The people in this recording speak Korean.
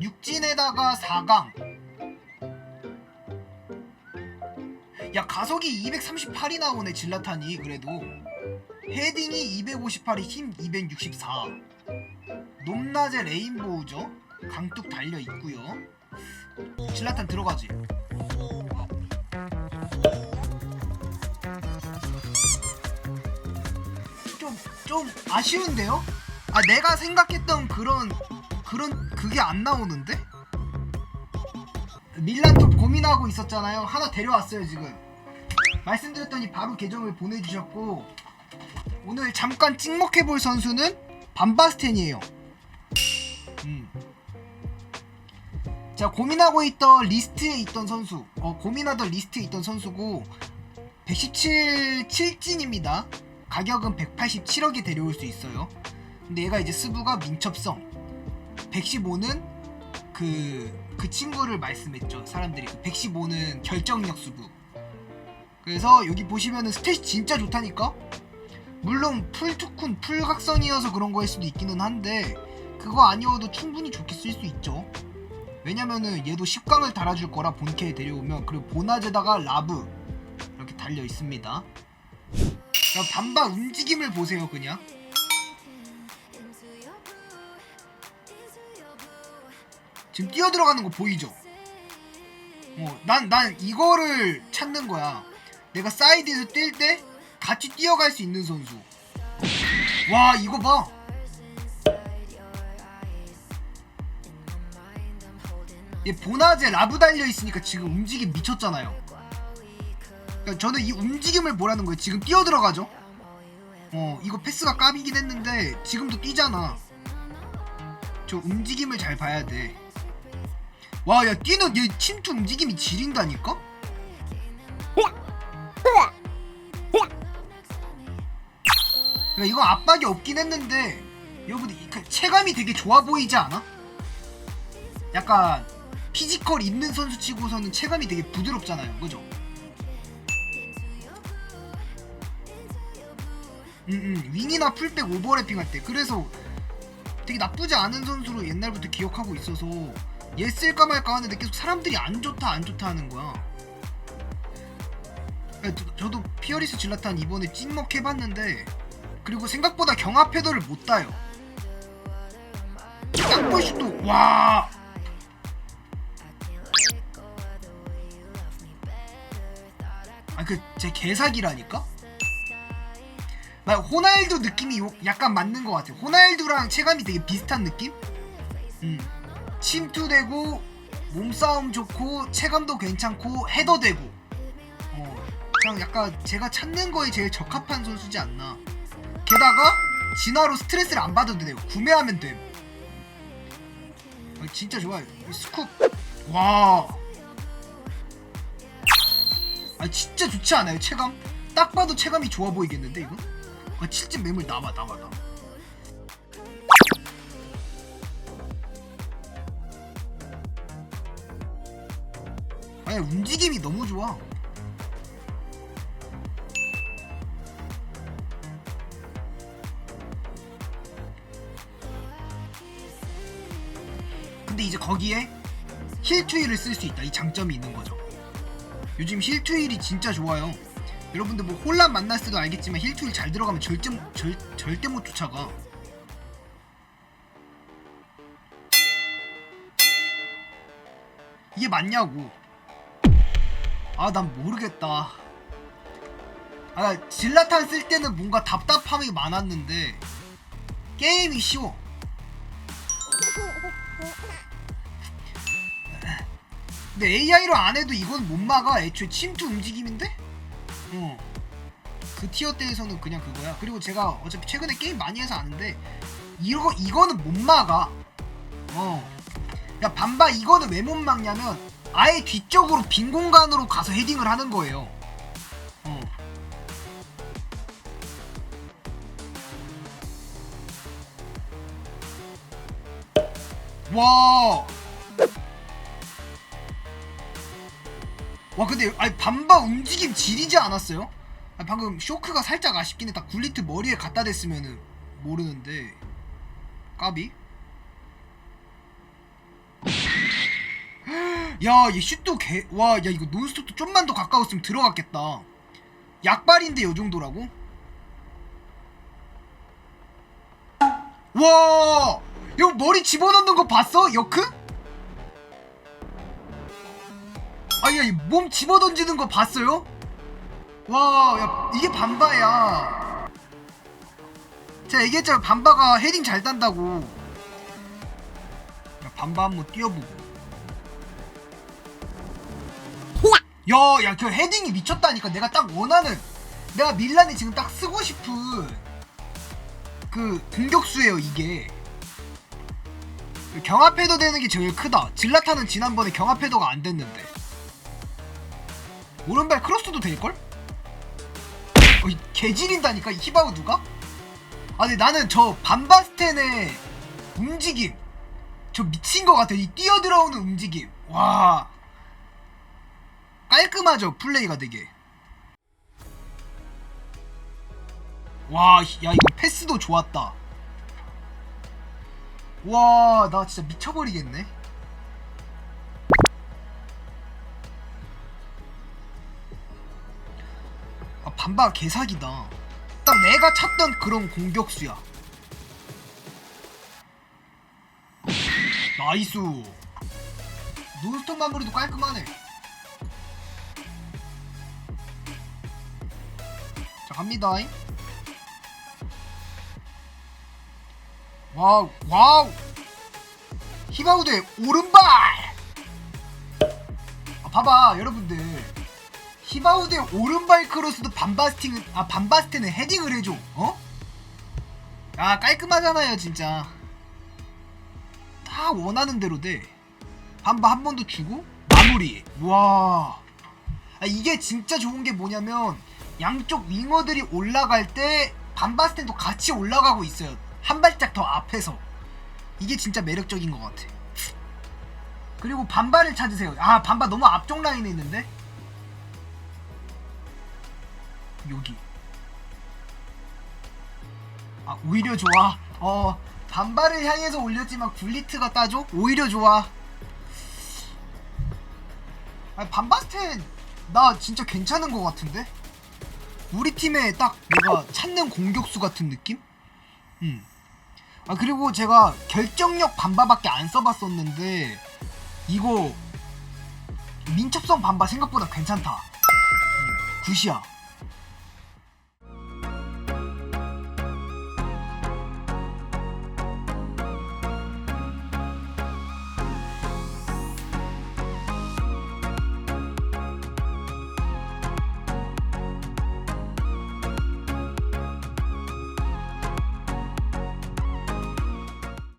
육진에다가 4강. 야 가속이 238이 나오네 질라탄이. 그래도 헤딩이 258이 힘 264 높낮의 레인보우죠? 강뚝 달려있고요. 질라탄 들어가지. 좀, 좀 아쉬운데요? 아 내가 생각했던 그런 그런 그게 안 나오는데? 밀란 좀 고민하고 있었잖아요. 하나 데려왔어요 지금. 말씀드렸더니 바로 계정을 보내주셨고 오늘 잠깐 찍먹해볼 선수는 반바스텐이에요. 음. 제가 고민하고 있던 리스트에 있던 선수 어 고민하던 리스트에 있던 선수고 117 7진입니다. 가격은 187억에 데려올 수 있어요. 근데 얘가 이제 스부가 민첩성 115는 그, 그 친구를 말씀했죠 사람들이. 115는 결정력 수부. 그래서 여기 보시면은 스탯이 진짜 좋다니까? 물론 풀투쿤 풀각선이어서 그런 거일 수도 있기는 한데 그거 아니어도 충분히 좋게 쓸 수 있죠. 왜냐면은 얘도 10강을 달아줄 거라 본캐에 데려오면 그리고 보나제다가 라브. 이렇게 달려 있습니다. 반반 움직임을 보세요 그냥 지금 뛰어 들어가는 거 보이죠? 어, 난, 난 이거를 찾는 거야. 내가 사이드에서 뛸 때 같이 뛰어갈 수 있는 선수. 와, 이거 봐. 얘 보나제 라브 달려 있으니까 지금 움직임 미쳤잖아요. 그러니까 저는 이 움직임을 보라는 거예요. 지금 뛰어 들어가죠. 어, 이거 패스가 까비긴 했는데 지금도 뛰잖아. 저 움직임을 잘 봐야 돼. 와, 야, 뛰는 얘 침투 움직임이 지린다니까? 그러니까 이건 압박이 없긴 했는데 여러분 이- 그 체감이 되게 좋아 보이지 않아? 약간 피지컬 있는 선수 치고서는 체감이 되게 부드럽잖아요, 그죠? 음, 음, 윙이나 풀백 오버래핑 할 때 그래서 되게 나쁘지 않은 선수로 옛날부터 기억하고 있어서 얘 쓸까 말까 하는데 계속 사람들이 안 좋다 안 좋다 하는 거야. 저도 피어리스 질라탄 이번에 찐먹 해봤는데 그리고 생각보다 경합 헤더를 못 따요. 땅볼슛도 와. 아 그 제 개사기라니까? 나 호날두 느낌이 요- 약간 맞는 것 같아요. 호날두랑 체감이 되게 비슷한 느낌? 음. 침투되고 몸싸움 좋고 체감도 괜찮고 헤더 되고. 어 그냥 약간 제가 찾는 거에 제일 적합한 선수지 않나. 게다가 진화로 스트레스를 안 받아도 돼요. 구매하면 됨. 아, 진짜 좋아요. 이 스쿱. 와. 아, 진짜 좋지 않아요 체감? 딱 봐도 체감이 좋아 보이겠는데 이거? 아, 7집 매물 남아 남아 남아 아니 움직임이 너무 좋아. 근데 이제 거기에 힐 투일을 쓸 수 있다. 이 장점이 있는 거죠. 요즘 힐 투일이 진짜 좋아요. 여러분들 뭐 혼란 만났을 때도 알겠지만 힐 투일 잘 들어가면 절대 절, 절대 못 쫓아가. 이게 맞냐고. 아, 난 모르겠다. 아, 나 질라탄 쓸 때는 뭔가 답답함이 많았는데, 게임이 쉬워. 근데 AI로 안 해도 이건 못 막아. 애초에 침투 움직임인데? 어. 그 티어 때에서는 그냥 그거야. 그리고 제가 어차피 최근에 게임 많이 해서 아는데, 이거, 이거는 못 막아. 어. 야, 반바 이거는 왜 못 막냐면, 아예 뒤쪽으로 빈 공간으로 가서 헤딩을 하는 거예요. 어. 와. 와 근데 아니 반바 움직임 지리지 않았어요? 아니, 방금 쇼크가 살짝 아쉽긴 했다. 굴리트 머리에 갖다 댔으면은 모르는데 까비? 야 얘 슛도 개 와 야 이거 논스톱도 좀만 더 가까웠으면 들어갔겠다 약발인데 요 정도라고? 와 이거 머리 집어넣는 거 봤어? 여크? 아야 이몸 집어던지는 거 봤어요? 와 야 이게 반바야 제가 얘기했잖아 반바가 헤딩 잘 단다고 야, 반바 한번 뛰어보고 야, 야, 그 헤딩이 미쳤다니까. 내가 딱 원하는, 내가 밀란이 지금 딱 쓰고 싶은 그 공격수예요, 이게. 경합 헤더 되는 게 제일 크다. 질라타는 지난번에 경합 헤더가 안 됐는데. 오른발 크로스도 될걸? 어, 이 히바우 누가? 아, 근데 나는 저 반바스텐의 움직임. 저 미친 것 같아. 이 뛰어들어오는 움직임. 와. 깔끔하죠 플레이가 되게 와, 야 이거 패스도 좋았다. 와, 나 진짜 미쳐버리겠네. 아, 반바 개사기다. 딱 내가 찾던 그런 공격수야. 나이스. 논스톱 마무리도 깔끔하네. 자 갑니다. 와우 와우. 히바우드의 오른발. 아, 봐봐 여러분들. 히바우드의 오른발 크로스도 반바스팅은 아 반바스텐은 헤딩을 해줘 어? 아 깔끔하잖아요 진짜. 다 원하는 대로 돼. 반바 한번 더 주고 마무리. 와. 아, 이게 진짜 좋은 게 뭐냐면 양쪽 윙어들이 올라갈 때 반바스텐도 같이 올라가고 있어요. 한 발짝 더 앞에서. 이게 진짜 매력적인 것 같아. 그리고 반바를 찾으세요. 아, 반바 너무 앞쪽 라인에 있는데? 여기. 아, 오히려 좋아. 어, 반바를 향해서 올렸지만 굴리트가 따줘? 오히려 좋아. 아, 반바스텐 나 진짜 괜찮은 것 같은데? 우리 팀에 딱 내가 찾는 공격수 같은 느낌? 음. 아 그리고 제가 결정력 반바밖에 안 써봤었는데 이거 민첩성 반바 생각보다 괜찮다. 음, 굿이야.